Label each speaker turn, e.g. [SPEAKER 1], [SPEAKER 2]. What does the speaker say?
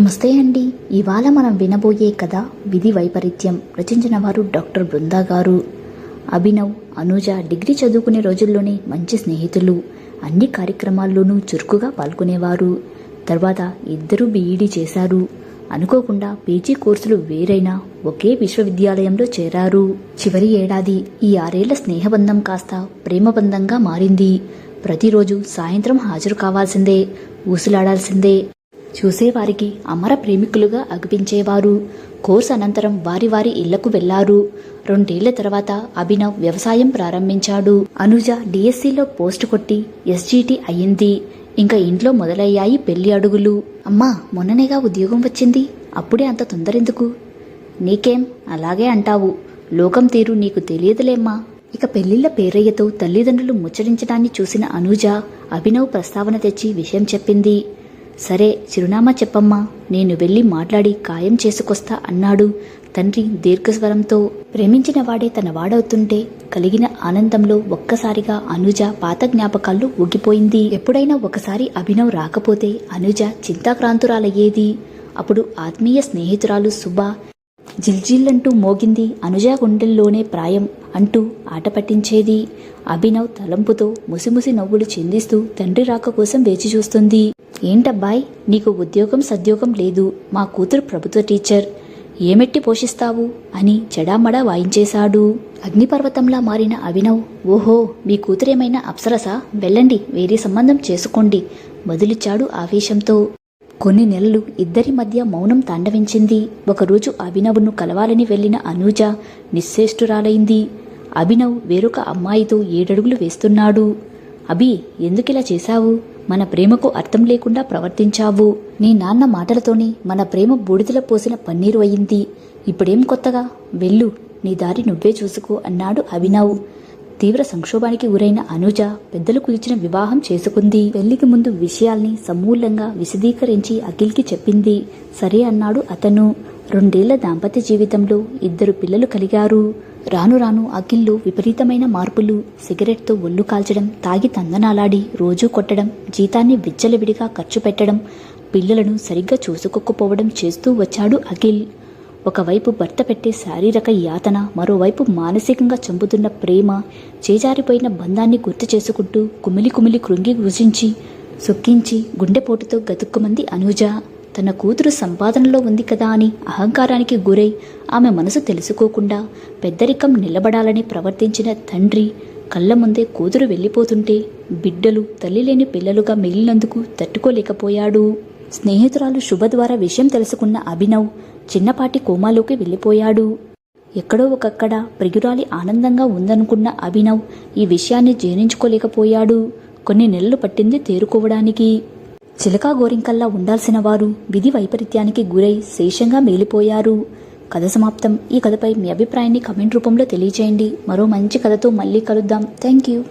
[SPEAKER 1] నమస్తే అండి. ఇవాళ మనం వినబోయే కథ విధి వైపరీత్యం రచించిన వారు డాక్టర్ బృందా గారు. అభినవ్ అనుజ డిగ్రీ చదువుకునే రోజుల్లోనే మంచి స్నేహితులు. అన్ని కార్యక్రమాల్లోనూ చురుకుగా పాల్గొనేవారు. తర్వాత ఇద్దరూ బీఈడీ చేశారు. అనుకోకుండా పీజీ కోర్సులు వేరైనా ఒకే విశ్వవిద్యాలయంలో చేరారు. చివరి ఏడాది ఈ ఆరేళ్ళ స్నేహబంధం కాస్త ప్రేమబంధంగా మారింది. ప్రతిరోజు సాయంత్రం హాజరు కావాల్సిందే ఊసులాడాల్సిందే. చూసేవారికి అమర ప్రేమికులుగా అగుపించేవారు. కోర్సు అనంతరం వారి వారి ఇళ్ళకు వెళ్ళారు. రెండేళ్ళ తర్వాత అభినవ్ వ్యవసాయం ప్రారంభించాడు. అనుజ డిఎస్సిలో పోస్ట్ కొట్టి ఎస్జీటీ అయ్యింది. ఇంకా ఇంట్లో మొదలయ్యాయి పెళ్ళి అడుగులు. అమ్మా మొన్ననేగా ఉద్యోగం వచ్చింది. అప్పుడే అంత తొందరెందుకు? నీకేం? అలాగే అంటావు. లోకం తీరు నీకు తెలియదులేమ్మా. ఇక పెళ్ళిళ్ళ పేరయ్యతో తల్లిదండ్రులు ముచ్చరించడాన్ని చూసిన అనూజ అభినవ్ ప్రస్తావన తెచ్చి విషయం చెప్పింది. సరే చిరునామా చెప్పమ్మా. నేను వెళ్ళి మాట్లాడి ఖాయం చేసుకొస్తా అన్నాడు. తండ్రి దీర్ఘస్వరంతో ప్రేమించిన వాడే తన వాడవుతుంటే కలిగిన ఆనందంలో ఒక్కసారిగా అనుజ పాత జ్ఞాపకాల్లో ఊగిపోయింది. ఎప్పుడైనా ఒకసారి అభినవ్ రాకపోతే అనుజ చింతాక్రాంతురాలయ్యేది. అప్పుడు ఆత్మీయ స్నేహితురాలు సుబ్బ జిల్జిల్లంటూ మోగింది అనుజ గుండెల్లోనే ప్రాయం అంటూ ఆట పట్టించేది. అభినవ్ తలంపుతో ముసిముసి నవ్వులు చిందిస్తూ తండ్రి రాక కోసం వేచి చూస్తుంది. ఏంటబ్బాయ్ నీకు ఉద్యోగం సద్యోగం లేదు. మా కూతురు ప్రభుత్వ టీచర్. ఏమెట్టి పోషిస్తావు? అని చెడామడా వాయించేశాడు. అగ్నిపర్వతంలా మారిన అభినవ్ ఓహో మీ కూతురేమైనా అప్సరసా? వెళ్ళండి వేరే సంబంధం చేసుకోండి బదులిచ్చాడు ఆవేశంతో. కొన్ని నెలలు ఇద్దరి మధ్య మౌనం తాండవించింది. ఒకరోజు అభినవ్ను కలవాలని వెళ్ళిన అనూజ నిశ్చేష్టురాలైంది అభినవ్ వేరొక అమ్మాయితో ఏడడుగులు వేస్తున్నాడు. అభి ఎందుకిలా చేశావు? మన ప్రేమకు అర్థం లేకుండా ప్రవర్తించావు. నీ నాన్న మాటలతోనే మన ప్రేమ బూడిదలో పోసిన పన్నీరు అయింది. ఇప్పుడేం కొత్తగా? వెళ్ళు నీ దారి నువ్వే చూసుకో అన్నాడు అభినవ్. తీవ్ర సంక్షోభానికి గురైన అనుజ పెద్దలు కుదిర్చిన వివాహం చేసుకుంది. పెళ్ళికి ముందు విషయాల్ని సమూలంగా విశదీకరించి అఖిల్కి చెప్పింది. సరే అన్నాడు అతను. రెండేళ్ళ దాంపత్య జీవితంలో ఇద్దరు పిల్లలు కలిగారు. రాను రాను అఖిల్లో విపరీతమైన మార్పులు సిగరెట్తో ఒళ్ళు కాల్చడం తాగి తందనాలాడి రోజూ కొట్టడం జీతాన్ని విచ్చలవిడిగా ఖర్చు పెట్టడం పిల్లలను సరిగ్గా చూసుకోకపోవడం చేస్తూ వచ్చాడు అఖిల్. ఒకవైపు భర్త పెట్టే శారీరక యాతన మరోవైపు మానసికంగా చంపుతున్న ప్రేమ చేజారిపోయిన బంధాన్ని గుర్తు చేసుకుంటూ కుమిలి కుమిలి కృంగి గుసించి సొక్కించి గుండెపోటుతో గతుక్కుమంది అనూజ. తన కూతురు సంపాదనలో ఉంది కదా అని అహంకారానికి గురై ఆమె మనసు తెలుసుకోకుండా పెద్దరికం నిలబడాలని ప్రవర్తించిన తండ్రి కళ్ళ ముందే కూతురు వెళ్ళిపోతుంటే బిడ్డలు తల్లి లేని పిల్లలుగా మిగిలినందుకు తట్టుకోలేకపోయాడు. స్నేహితురాలు శుభ ద్వారా విషయం తెలుసుకున్న అభినవ్ చిన్నపాటి కోమాలోకి వెళ్ళిపోయాడు. ఎక్కడో ఒకక్కడ ప్రియురాలి ఆనందంగా ఉందనుకున్న అభినవ్ ఈ విషయాన్ని జీర్ణించుకోలేకపోయాడు. కొన్ని నెలలు పట్టింది తేరుకోవడానికి. చిలకా గోరింకల్లా ఉండాల్సిన వారు విధి వైపరీత్యానికి గురై శేషంగా మేలిపోయారు. కథ సమాప్తం. ఈ కథపై మీ అభిప్రాయాన్ని కమెంట్ రూపంలో తెలియజేయండి. మరో మంచి కథతో మళ్ళీ కలుద్దాం. Thank you